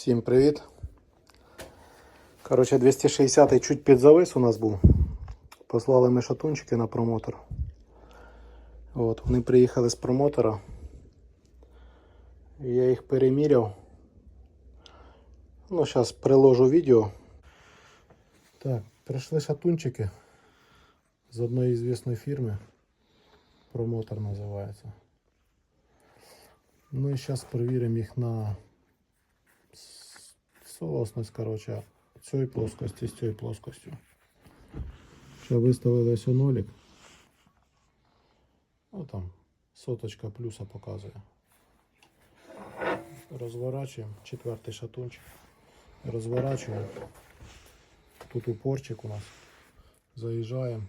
Всім привіт. Коротше, 260-й чуть підзавис у нас був. Послали ми шатунчики на промотор. От, вони приїхали з промотора. Я їх переміряв. Ну, зараз приложу відео. Так, прийшли шатунчики з одної звісної фірми. Промотор називається. Ну і зараз перевіримо їх на соосність, коротше, цієї плоскості з цією плоскостю. Ще виставили ось нолик. Ну там соточка плюса показує. Розворачуємо четвертий шатунчик. Розворачуємо. Тут упорчик у нас. Заїжджаємо.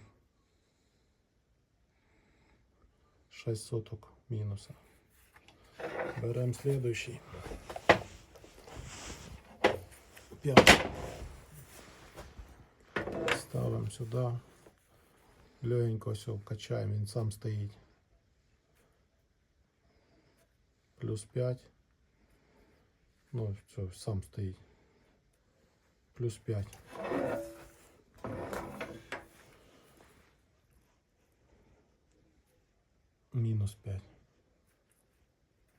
6 соток мінуса. Беремо следующий. 5. Ставимо сюди. Легенько все качаємо, він сам стоїть. Плюс 5. Ну, все, сам стоїть. Плюс 5. Мінус 5.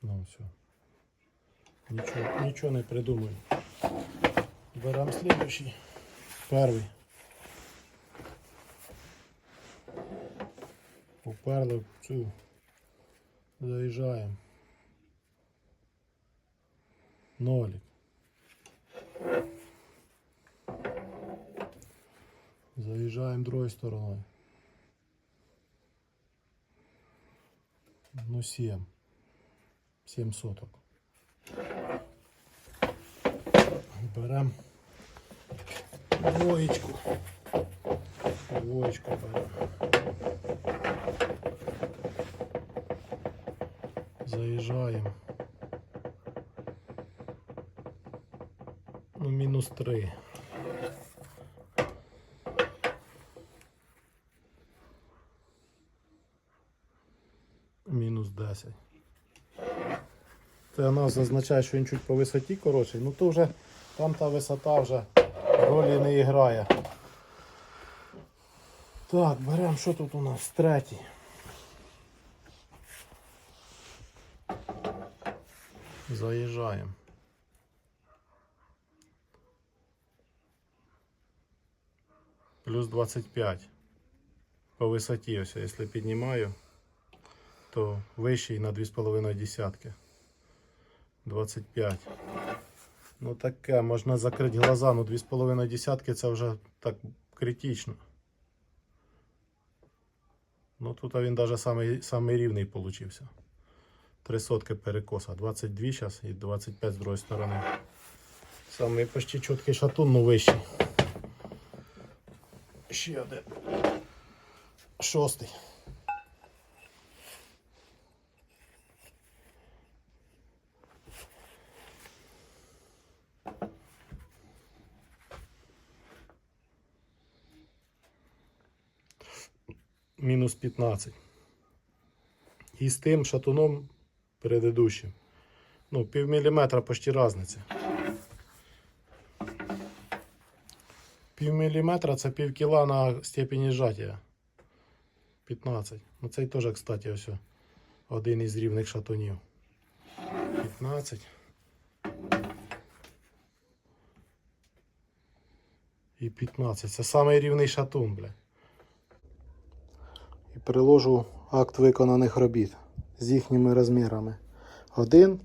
Ну, все. Нічого, нічого не придумаю. Беремо следующий. Перший. Уперли в цю. Заїжджаємо. Нолик. Заїжджаємо другою стороною. Ну, 7. 7 соток. Беремо двоєчку. Двоєчку беремо. Заїжджаємо. Ну, мінус 3. Мінус 10. Це нас зазначає, що він чуть по висоті коротший. Ну то вже там та висота вже ролі не грає. Так, беремо, що тут у нас? Третій. Заїжджаємо. Плюс 25. По висоті, ось, якщо піднімаю, то вищий на 2,5 десятки. 25. Ну таке, можна закрити глаза, ну 2,5 десятки це вже так критично. Ну тут він навіть самий, самий рівний получився. Три сотки перекоса. 22 зараз і 25 з другої сторони. Самий почти чіткий шатун, ну вищий. Ще один. Шостий. Мінус 15. І з тим шатуном предыдущим. Ну, пів міліметра почти різниця. Пів міліметра це пів кіла на степені зжаття. 15. Ну цей теж, кстати, ось один із рівних шатунів. 15. І 15. Це самий рівний шатун, бля приложу акт виконаних робіт з їхніми розмірами. Один.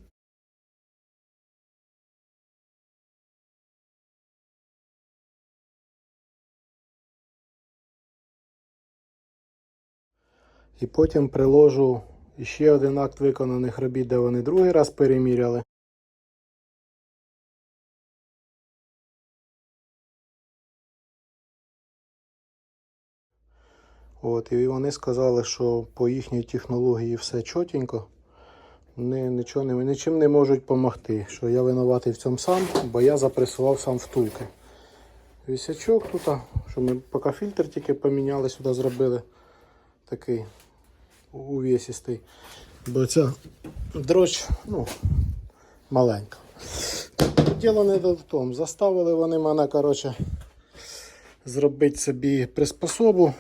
І потім приложу ще один акт виконаних робіт, де вони другий раз переміряли. От, і вони сказали, що по їхній технології все чотенько. Вони нічого не, нічим не можуть допомогти. Що я винуватий в цьому сам, бо я запресував сам втулки. Вісячок тут, що ми поки фільтр тільки поміняли, сюди зробили такий увесистий. Бо ця дроч ну, маленька. Діло не в тому. Заставили вони мене, коротше, зробити собі приспособу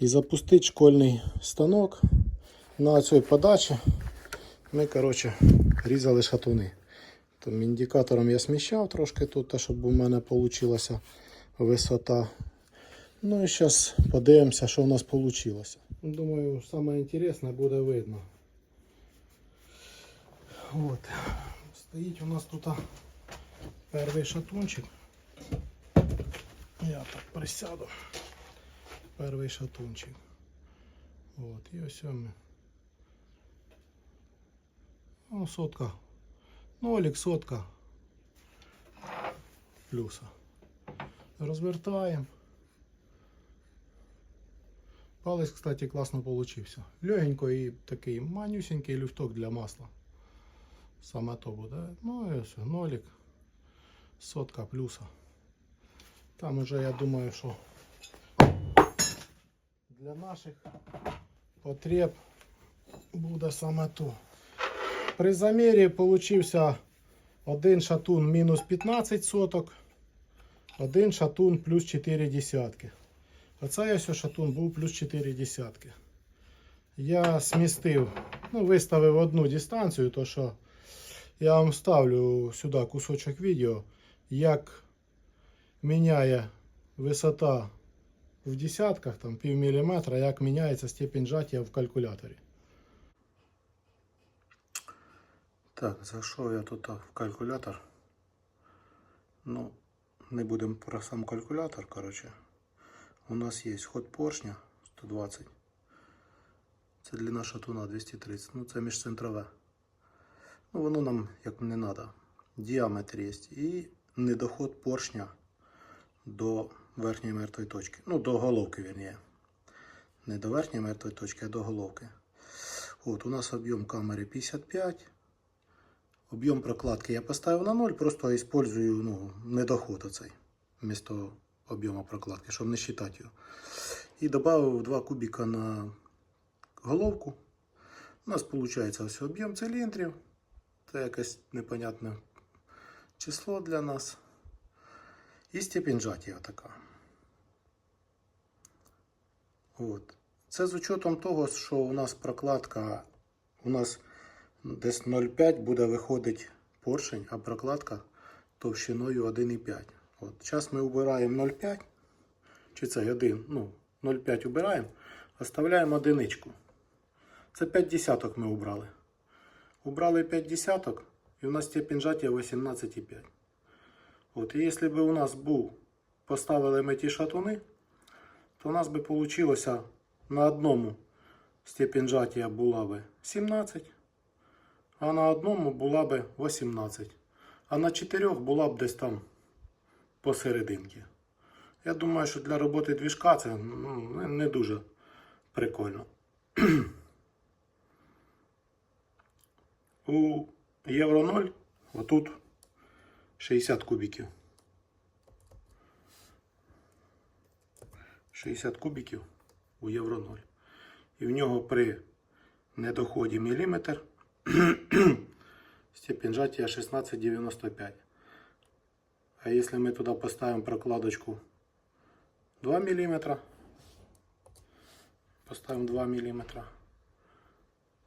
і запустити школьний станок на цій подачі. Ми, коротше, різали шатуни. Там індикатором я сміщав трошки тут, щоб у мене вийшла висота. Ну і зараз подивимося, що у нас вийшло. Думаю, саме буде видно. От. Стоїть у нас тут перший шатунчик. Я так присяду. Перший шатунчик. От, і ось ми. Ну, сотка. Нолік, сотка. Плюса. Розвертаємо. Палець, кстати, класно получився. Легенько і такий манюсенький люфток для масла. Саме то буде. Ну і ось нолік. Сотка плюса. Там уже я думаю, що для наших потреб буде саме то. При замірі получився один шатун мінус 15 соток, один шатун плюс 4 десятки. Оце ось шатун був плюс 4 десятки. Я смістив, ну, виставив одну дистанцію, то що я вам ставлю сюди кусочок відео, як міняє висота в десятках, там пів міліметра, як міняється степень жаття в калькуляторі. Так, зайшов я тут в калькулятор. Ну, не будемо про сам калькулятор, коротше. У нас є ход поршня 120. Це длина шатуна 230. Ну, це міжцентрове. Ну, воно нам як не треба. Діаметр є. І недоход поршня до верхньої мертвої точки. Ну, до головки, вірніше. Не до верхньої мертвої точки, а до головки. От, у нас об'єм камери 55. Об'єм прокладки я поставив на 0, просто использую ну, недоход оцей. Вместо об'єму прокладки, щоб не считати його. І додав 2 кубика на головку. У нас виходить ось об'єм циліндрів. Це якесь непонятне число для нас. І степень жаття така. От. Це з учетом того, що у нас прокладка у нас десь 0,5 буде виходити поршень, а прокладка товщиною 1,5. От. Зараз ми убираємо 0,5. Чи це 1, ну, 0,5 убираємо, оставляємо одиничку. Це 5 десяток ми убрали. Убрали 5 десяток, і у нас степень жаття 18,5. От, і якщо б у нас був, поставили ми ті шатуни, то у нас би вийшло на одному степень жаття була би 17, а на одному була би 18. А на чотирьох була б десь там посерединки. Я думаю, що для роботи двіжка це ну, не- дуже прикольно. У Євро 0 отут 60 кубиків. 60 кубиків у Євро 0. І в нього при недоході міліметр степень жаття 16,95. А если мы туда поставим прокладочку 2 мм, поставим 2 мм,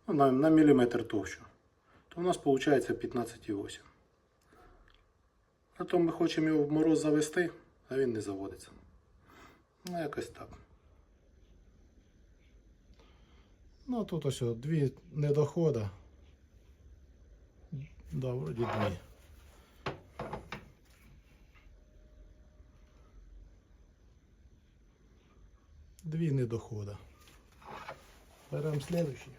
ну, на, на миллиметр толщу, то у нас получается 15,8. А то ми хочемо його в мороз завести, а він не заводиться. Ну, якось так. Ну, тут ось дві недоходи. Да, вроді дві. Дві недохода. Беремо следующий.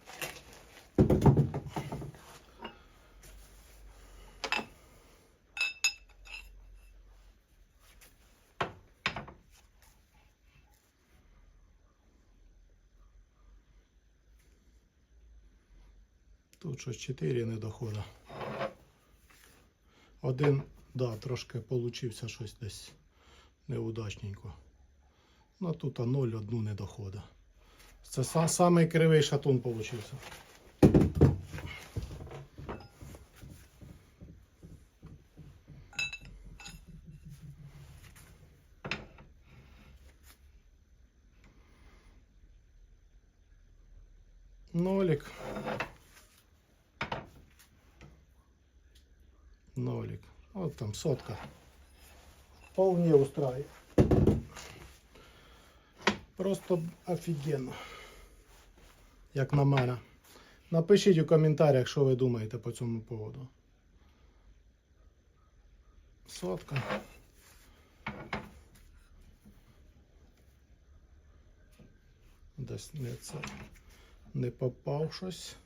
Тут щось 4 не доходить. Один, да, трошки получився щось десь неудачненько. Ну тут а 0 одну не доходить. Це сам, самий кривий шатун получився. Нолик. Нолик. Вот там сотка. Вполне устраивает. Просто офігенно. Як на мене. Напишіть у коментарях, що ви думаєте по цьому поводу. Сотка. Десь не це. Не попав щось.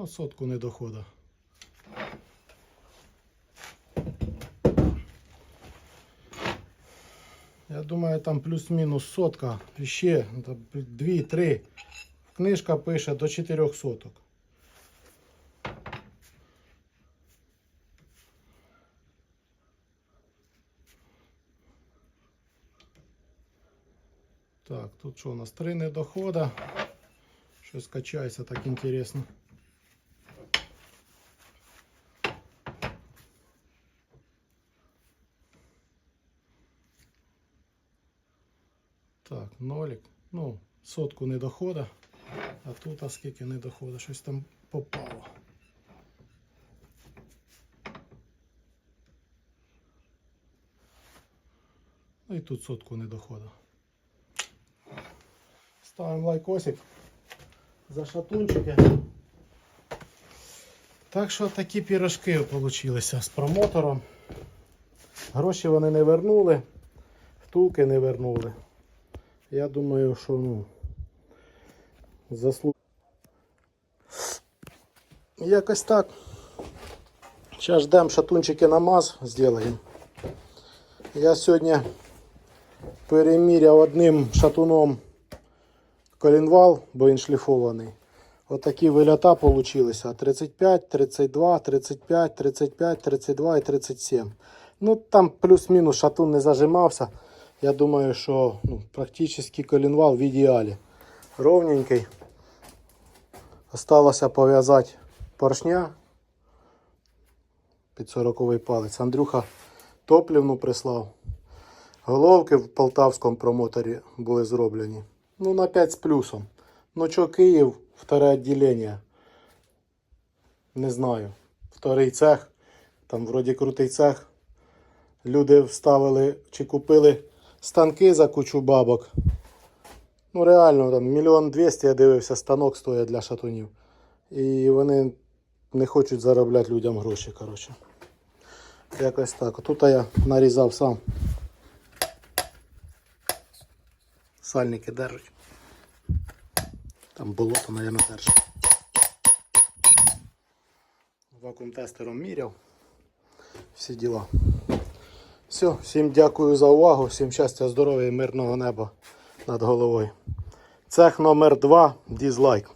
О, сотку не доходить. Я думаю, там плюс-мінус сотка. Ще ну, там дві-три. Книжка пише до 4 соток. Так, тут що у нас? Три недохода. Щось качається так інтересно. Так, нолик. Ну, сотку не дохода. А тут а скільки не дохода, щось там попало. Ну і тут сотку не дохода. Ставимо лайкосик за шатунчики. Так що такі пірожки вийшли з промотором. Гроші вони не вернули, втулки не вернули. Я думаю, що ну, заслуг. Якось так. Зараз ждемо шатунчики на маз, зробимо. Я сьогодні переміряв одним шатуном колінвал, бо він шліфований. Отакі вилята получилися. 35, 32, 35, 35, 32 і 37. Ну там плюс-мінус шатун не зажимався. Я думаю, що ну, практично колінвал в ідеалі. Ровненький. Осталося пов'язати поршня під 40 палець. Андрюха топлівну прислав. Головки в полтавському промоторі були зроблені. Ну, на 5 з плюсом. Ну що Київ, вторе відділення. Не знаю. Вторий цех. Там вроді крутий цех. Люди вставили чи купили станки за кучу бабок. Ну, реально, там мільйон двісті, я дивився, станок стоїть для шатунів. І вони не хочуть заробляти людям гроші, коротше. Якось так. Тут я нарізав сам. Сальники держать. Там болото, мабуть, держить. Вакуум тестером міряв. Всі діла. Все, всім дякую за увагу, всім щастя, здоров'я і мирного неба над головою. Цех номер 2 дізлайк.